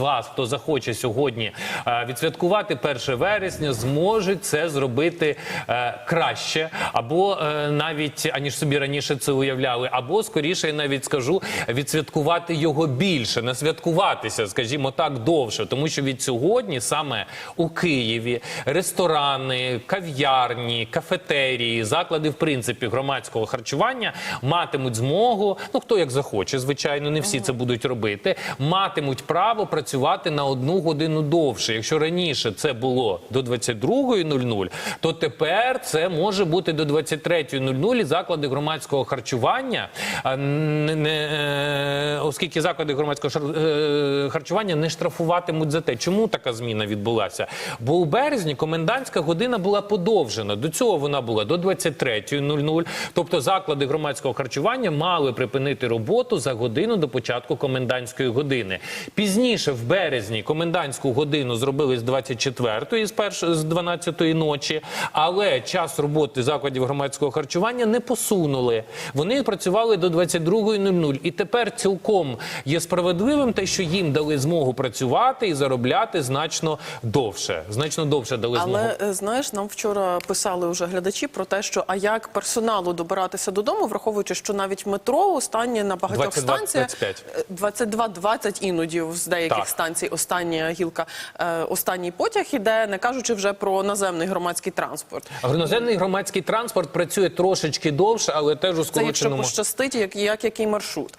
вас, хто захоче сьогодні е, відсвяткувати 1 вересня, зможуть це зробити е, краще, або е, навіть аніж собі раніше це уявляли, або скоріше я навіть скажу відсвяткувати його більше, не святкуватися, скажімо так, довше, тому що від сьогодні саме у Києві ресторани, кав'ярні, кафетерії, заклади в принципі громадського харчування матимуть змогу, ну хто як захоче, звичайно, не всі це будуть робити, матимуть право працювати на одну годину довше. Якщо раніше це було до 22.00, то тепер це може бути до 23.00 і заклади громадського харчування, е, оскільки заклади громадського е, харчування не штрафуватимуть за те. Чому така зміна відбулася? Бо у березні комендантська година була подовжена. До цього вона була до 23.00. Тобто заклади громадського харчування мали припинити роботу за годину до початку комендантської години. Пізніше, в березні, комендантську годину зробили з 24-ї, з перш- з 12-ї ночі, але час роботи закладів громадського харчування не посунули. Вони працювали до 22.00. І тепер цілком є справедливим те, що їм дали змогу працювати і заробляти значно довше. Значно довше дали змогу. Але е, знаєш, нам вчора писали вже глядачі про те, що а як персоналу добиратися додому, враховуючи, що навіть метро останнє на багатьох 22, станціях 25. 22-20 іноді з деяких Так. Станцій. Остання гілка, е, останній потяг іде, не кажучи вже про наземний громадський транспорт. Гроноземний громадський транспорт працює трошечки довше, але теж у Це якщо пощастить, як, як який маршрут.